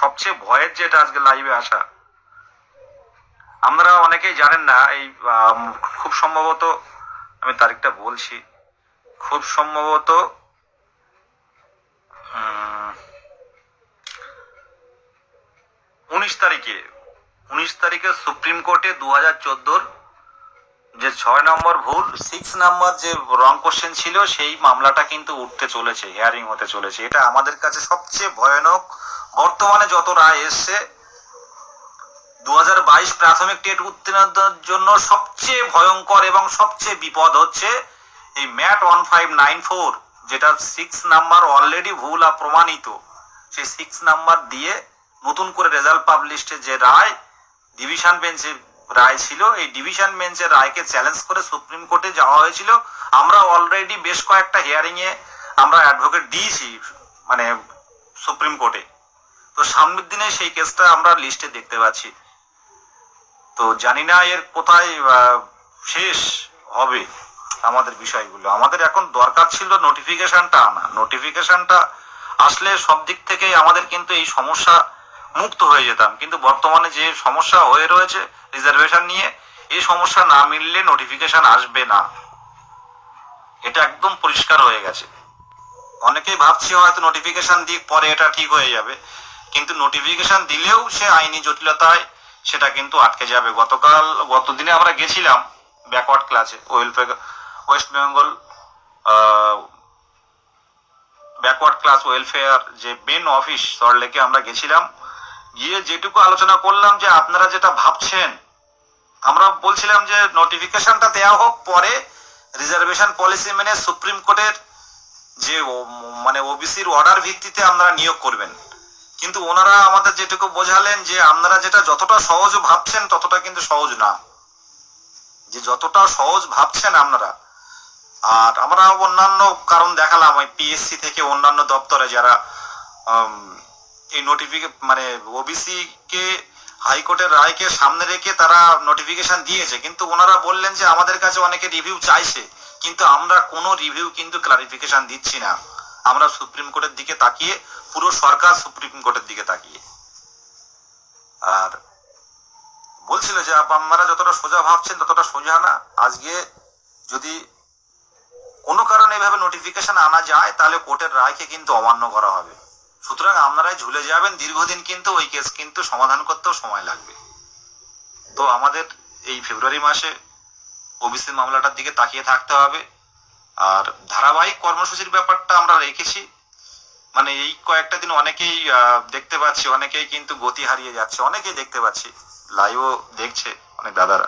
সবচেয়ে ভয়ের যেটা আজকে লাইভে আসা, আমরা অনেকেই জানেন না, এই খুব সম্ভবত, আমি তারিখটা বলছি, খুব সম্ভবত উনিশ তারিখে উনিশ তারিখে সুপ্রিম কোর্টে দু হাজার চোদ্দোর যে ছয় নম্বর ভুল সিক্স নাম্বার যে রং কোশ্চেন ছিল, সেই মামলাটা কিন্তু উঠতে চলেছে হিয়ারিং হতে চলেছে। এটা আমাদের কাছে সবচেয়ে ভয়ানক বর্তমানে যত রায় এসছে দু হাজার বাইশ প্রাথমিক টেট উত্তীর্ণদের জন্য সবচেয়ে ভয়ঙ্কর এবং সবচেয়ে বিপদ হচ্ছে এই mat one five nine four, যেটা সিক্স নাম্বার অলরেডি ভুল আর প্রমাণিত। সেই সিক্স নাম্বার দিয়ে নতুন করে রেজাল্ট পাবলিশডে যে রায় ডিভিশন বেঞ্চে রায় ছিল, এই ডিভিশন বেঞ্চের রায়কে চ্যালেঞ্জ করে সুপ্রিম কোর্টে যাওয়া হয়েছিল। আমরা অলরেডি বেশ কয়েকটা হিয়ারিংয়ে আমরা অ্যাডভোকেট দিয়েছি মানে সুপ্রিম কোর্টে। তো সামনের দিনে সেই কেসটা আমরা লিস্টে দেখতে পাচ্ছি। তো জানি না এর কোথায় শেষ হবে আমাদের বিষয়গুলো। আমাদের এখন দরকার ছিল নোটিফিকেশনটা আনা। নোটিফিকেশনটা আসলে সব দিক থেকেই আমাদের কিন্তু এই সমস্যা মুক্ত হয়ে যেতাম। কিন্তু বর্তমানে যে সমস্যা হয়ে রয়েছে রিজার্ভেশন নিয়ে, এই সমস্যা না মিললে নোটিফিকেশন আসবে না। এটা একদম পরিষ্কার হয়ে গেছে। অনেকেই ভাবছি হয়তো নোটিফিকেশন দিক পরে এটা ঠিক হয়ে যাবে। কিন্তু নোটিফিকেশন দিলেও সে আইনি জটিলতায় সেটা কিন্তু আটকে যাবে। গতকাল, গতদিনে আমরা গেছিলাম ব্যাকওয়ার্ড ক্লাসে welfare West Bengal backward class welfare যে মেন অফিস সল্টলেকে আমরা গেছিলাম। গিয়ে যেটুকু আলোচনা করলাম যে আপনারা যেটা ভাবছেন, আমরা বলছিলাম যে নোটিফিকেশনটা দেওয়া হোক, পরে রিজার্ভেশন পলিসি মেনে সুপ্রিম কোর্টের যে মানে ওবিসির অর্ডার ভিত্তিতে আপনারা নিয়োগ করবেন। কিন্তু ওনারা আমাদের যেটুকু বোঝালেন যে আপনারা যেটা যতটা সহজ ভাবছেন, ততটা কিন্তু সহজ না। যে যতটা সহজ ভাবছেন আপনারা। আর আমরা অন্যান্য কারণ দেখালাম, ওই পিএসসি থেকে অন্যান্য দপ্তরে যারা এই নোটিফিকে মানে ওবিসি কে হাইকোর্টের রায়কে সামনে রেখে তারা নোটিফিকেশন দিয়েছে। কিন্তু ওনারা বললেন যে আমাদের কাছে অনেকে রিভিউ চাইছে, কিন্তু আমরা কোনো রিভিউ কিন্তু ক্লারিফিকেশন দিচ্ছি না। আমরা সুপ্রিম কোর্টের দিকে তাকিয়ে, পুরো সরকার সুপ্রিম কোর্টের দিকে তাকিয়ে। আর বলছিল যে, আপ- আপনারা যতটা সোজা ভাবছেন, ততটা সোজা না। আজকে যদি কোনো কারণে এভাবে নোটিফিকেশন আনা যায়, তাহলে কোর্টের রায়কে কিন্তু অমান্য করা হবে। সুতরাং আপনারাই ঝুলে যাবেন। দীর্ঘদিন কিন্তু ওই কেস কিন্তু সমাধান করতেও সময় লাগবে। তো আমাদের এই ফেব্রুয়ারি মাসে ওবিসি মামলাটার দিকে তাকিয়ে থাকতে হবে। আর ধারাবাহিক কর্মসূচির ব্যাপারটা আমরা রেখেছি। মানে এই কয়েকটা দিন অনেকেই দেখতে পাচ্ছি, অনেকেই কিন্তু গতি হারিয়ে যাচ্ছে, অনেকেই দেখতে পাচ্ছি। লাইভও দেখছে অনেক দাদারা।